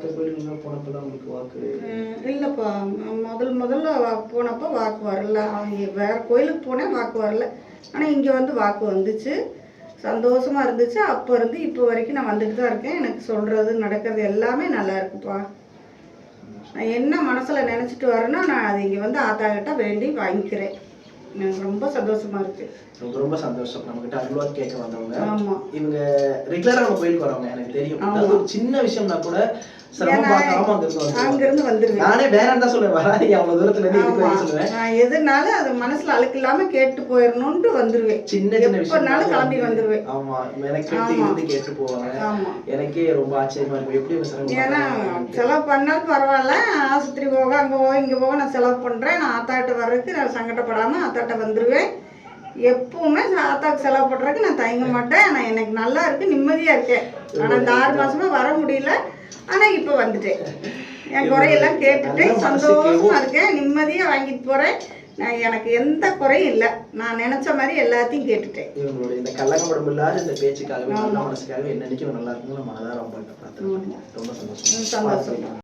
மற்ற கோயிலுக்கு போனப்பெல்லாம் உங்களுக்கு வாக்கு. இல்லைப்பா முதல் முதல்ல வா- போனப்போ வாக்கு வரல. அவங்க வேற கோயிலுக்கு போனேன் வாக்கு வரல. ஆனால் இங்கே வந்து வாக்கு வந்துச்சு. சந்தோஷமா இருந்துச்சு. அப்போ இருந்து இப்போ வரைக்கும் நான் வந்துட்டு தான் இருக்கேன். எனக்கு சொல்றது நடக்கிறது எல்லாமே நல்லா இருக்குப்பா. நான் என்ன மனசில் நினச்சிட்டு வரேனோ நான் அது இங்கே வந்து ஆத்தா கிட்ட வேண்டி வாங்கிக்கிறேன். எனக்கு ரொம்ப சந்தோஷமா இருக்கு. ரொம்ப ரொம்ப சந்தோஷம். நம்மகிட்ட அருள்வா கேட்க வந்தவங்க. இவங்க ரெகுலரா நம்ம கோயிலுக்கு வரவங்க எனக்கு தெரியும். ஒரு சின்ன விஷயம்னா கூட அங்கேருந்து நானே சொல்லுவேன்? அவ்வளவு தூரத்துல இருந்து. வரைக்கும் சொல்லுவேன். எதுனாலும் அது மனசுல அழுக்கு இல்லாம கேட்டு போயிடணும்ட்டு வந்துருவேன். சின்ன சின்ன விஷயம் எப்பனாலும் கிளம்பி வந்துருவேன். ஆமா எனக்கு கேட்டு போவாங்க எனக்கே ரொம்ப ஆச்சரியமா இருக்கும். எப்படி இவங்க சிரமம் ஏன்னா? செலவு பண்ணாலும் பரவாயில்ல. ஆஸ்பத்திரி போக அங்கே போக இங்கே போக நான் செலவு பண்ணுறேன் நான் ஆத்தாட்ட வர்றதுக்கு நான் சங்கடப்படாமல் ஆத்தாட்ட வந்துடுவேன் எப்பவுமே ஆத்தாக்கு செலவு பண்ணுறதுக்கு நான் தயங்க மாட்டேன். ஆனால் எனக்கு நல்லா இருக்கு நிம்மதியாக இருக்கேன் ஆனால் இந்த ஆறு மாசமா வர முடியல. ஆனால் இப்போ வந்துட்டேன். என் குறையெல்லாம் கேட்டுட்டு நல்ல மனசுக்கு சந்தோஷமா இருக்கேன். நிம்மதியாக வாங்கிட்டு போகிறேன் நான் எனக்கு எந்த குறையும் இல்லை. நான் நினச்ச மாதிரி எல்லாத்தையும் கேட்டுட்டேன். இவங்களுடைய இந்த கள்ளங்கப்படம் இல்லாத இந்த பேச்சுக்காகவே நல்ல. மனசுக்காகவே என்னன்னைக்கும் நல்லா இருக்கணும் நம்ம அதான் ரொம்ப சந்தோஷம். சந்தோஷம்.